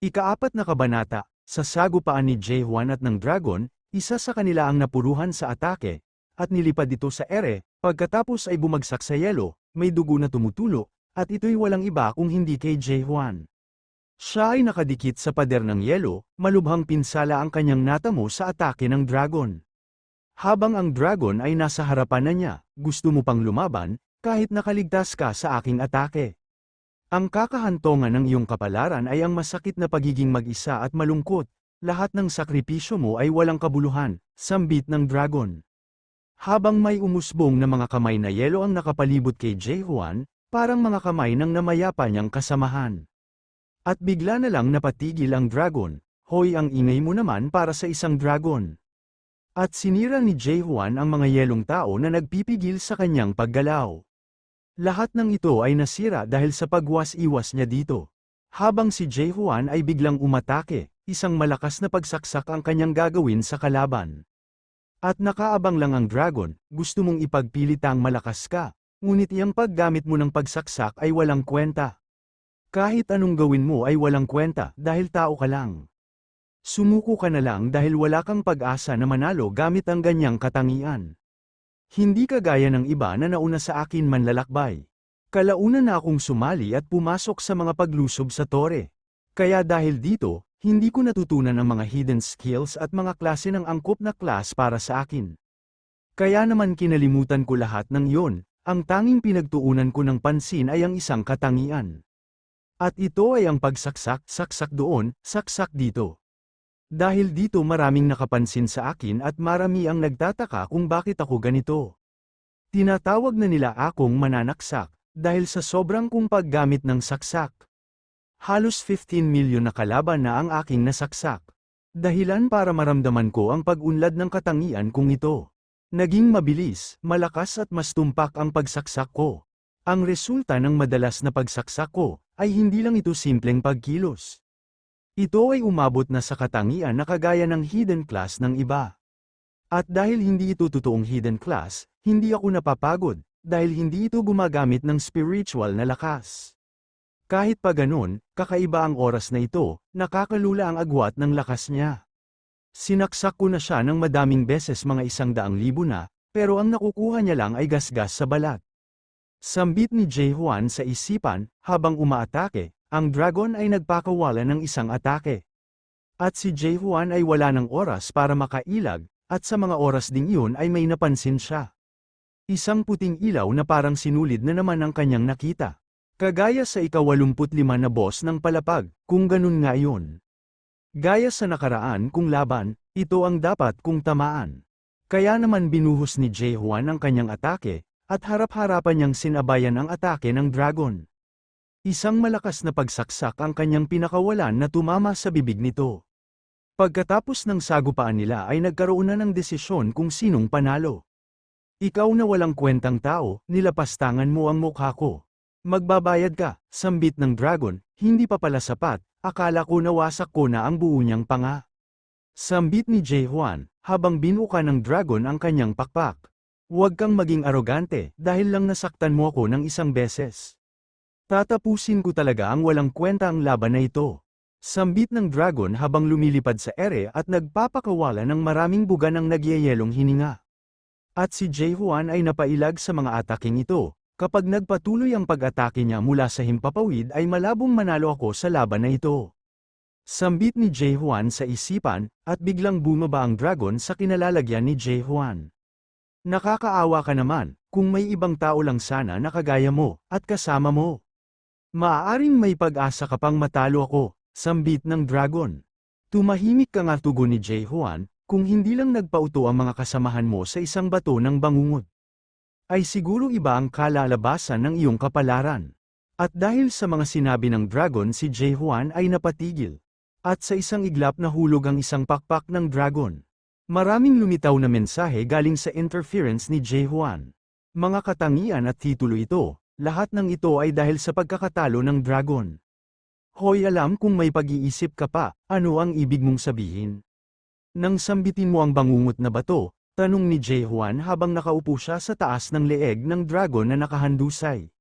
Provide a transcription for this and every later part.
Ikaapat na kabanata, sa sagupaan ni J1 at ng dragon, isa sa kanila ang napuruhan sa atake, at nilipad ito sa ere, pagkatapos ay bumagsak sa yelo, may dugo na tumutulo, at ito'y walang iba kung hindi kay J1. Siya ay nakadikit sa pader ng yelo, malubhang pinsala ang kanyang natamo sa atake ng dragon. Habang ang dragon ay nasa harapan na niya, gusto mo pang lumaban, kahit nakaligtas ka sa aking atake. Ang kakahantongan ng iyong kapalaran ay ang masakit na pagiging mag-isa at malungkot, lahat ng sakripisyo mo ay walang kabuluhan, sambit ng dragon. Habang may umusbong na mga kamay na yelo ang nakapalibot kay J1, parang mga kamay ng namayapa niyang kasamahan. At bigla na lang napatigil ang dragon, hoy ang ingay mo naman para sa isang dragon. At sinira ni J1 ang mga yelong tao na nagpipigil sa kanyang paggalaw. Lahat ng ito ay nasira dahil sa pagwas-iwas niya dito. Habang si J1 ay biglang umatake, isang malakas na pagsaksak ang kanyang gagawin sa kalaban. At nakaabang lang ang dragon, gusto mong ipagpilitang malakas ka, ngunit iyang paggamit mo ng pagsaksak ay walang kwenta. Kahit anong gawin mo ay walang kwenta dahil tao ka lang. Sumuko ka na lang dahil wala kang pag-asa na manalo gamit ang ganyang katangian. Hindi kagaya ng iba na nauna sa akin manlalakbay. Kalauna na akong sumali at pumasok sa mga paglusob sa tore. Kaya dahil dito, hindi ko natutunan ang mga hidden skills at mga klase ng angkop na class para sa akin. Kaya naman kinalimutan ko lahat ng yon, ang tanging pinagtuunan ko ng pansin ay ang isang katangian. At ito ay ang pagsaksak, saksak doon, saksak dito. Dahil dito maraming nakapansin sa akin at marami ang nagtataka kung bakit ako ganito. Tinatawag na nila akong mananaksak, dahil sa sobrang kong paggamit ng saksak. Halos 15 milyon na kalaban na ang aking nasaksak. Dahilan para maramdaman ko ang pag-unlad ng katangian kong ito. Naging mabilis, malakas at mas tumpak ang pagsaksak ko. Ang resulta ng madalas na pagsaksak ko, ay hindi lang ito simpleng pagkilos. Ito ay umabot na sa katangian na kagaya ng hidden class ng iba. At dahil hindi ito totoong hidden class, hindi ako napapagod, dahil hindi ito gumagamit ng spiritual na lakas. Kahit pa ganun, kakaiba ang oras na ito, nakakalula ang agwat ng lakas niya. Sinaksak ko na siya ng madaming beses mga isang daang libo na, pero ang nakukuha niya lang ay gasgas sa balat. Sambit ni Jay Juan sa isipan, habang umaatake, ang dragon ay nagpakawala ng isang atake. At si Jay Juan ay wala ng oras para makailag, at sa mga oras ding iyon ay may napansin siya. Isang puting ilaw na parang sinulid na naman ang kanyang nakita. Kagaya sa ikawalumput lima na boss ng palapag, kung ganun nga yun. Gaya sa nakaraan kung laban, ito ang dapat kung tamaan. Kaya naman binuhos ni Jay Juan ang kanyang atake, at harap-harapan niyang sinabayan ang atake ng dragon. Isang malakas na pagsaksak ang kanyang pinakawalan na tumama sa bibig nito. Pagkatapos ng sagupaan nila ay nagkaroon na ng desisyon kung sinong panalo. Ikaw na walang kwentang tao, nilapastangan mo ang mukha ko. Magbabayad ka, sambit ng dragon, hindi pa pala sapat, akala ko nawasak ko na ang buo niyang panga. Sambit ni Jay Juan, habang binuka ng dragon ang kanyang pakpak. Huwag kang maging arogante, dahil lang nasaktan mo ako ng isang beses. Tatapusin ko talaga ang walang kwenta ang laban na ito. Sambit ng dragon habang lumilipad sa ere at nagpapakawala ng maraming buga ng nagyayelong hininga. At si Jay Juan ay napailag sa mga ataking ito, Kapag nagpatuloy ang pag-atake niya mula sa himpapawid ay malabong manalo ako sa laban na ito. Sambit ni Jay Juan sa isipan, at biglang bumaba ang dragon sa kinalalagyan ni Jay Juan. Nakakaawa ka naman, kung may ibang tao lang sana na kagaya mo, at kasama mo. Maaaring may pag-asa ka pang matalo ako, sambit ng dragon. Tumahimik ka nga tugon ni Jay Juan, kung hindi lang nagpauto ang mga kasamahan mo sa isang bato ng bangungot ay siguro iba ang kalalabasan ng iyong kapalaran. At dahil sa mga sinabi ng dragon si Jay Juan ay napatigil. At sa isang iglap na hulog ang isang pakpak ng dragon. Maraming lumitaw na mensahe galing sa interference ni Jay Juan. Mga katangian at titulo ito, lahat ng ito ay dahil sa pagkakatalo ng dragon. Hoy alam kung may pag-iisip ka pa, ano ang ibig mong sabihin? Nang sambitin mo ang bangungot na bato, Tanong ni Jay Juan habang nakaupo siya sa taas ng leeg ng dragon na nakahandusay.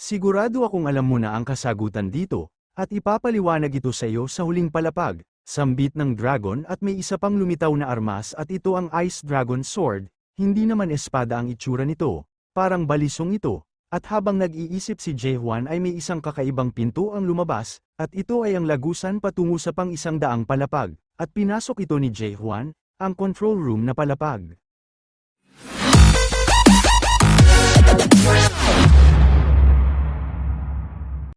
Sigurado akong alam mo na ang kasagutan dito, At ipapaliwanag ito sa iyo sa huling palapag, sambit ng dragon at may isa pang lumitaw na armas at ito ang Ice Dragon Sword, hindi naman espada ang itsura nito, parang balisong ito. At habang nag-iisip si Jaehwan ay may isang kakaibang pinto ang lumabas, at ito ay ang lagusan patungo sa pang isang daang palapag, at pinasok ito ni Jaehwan, ang control room na palapag.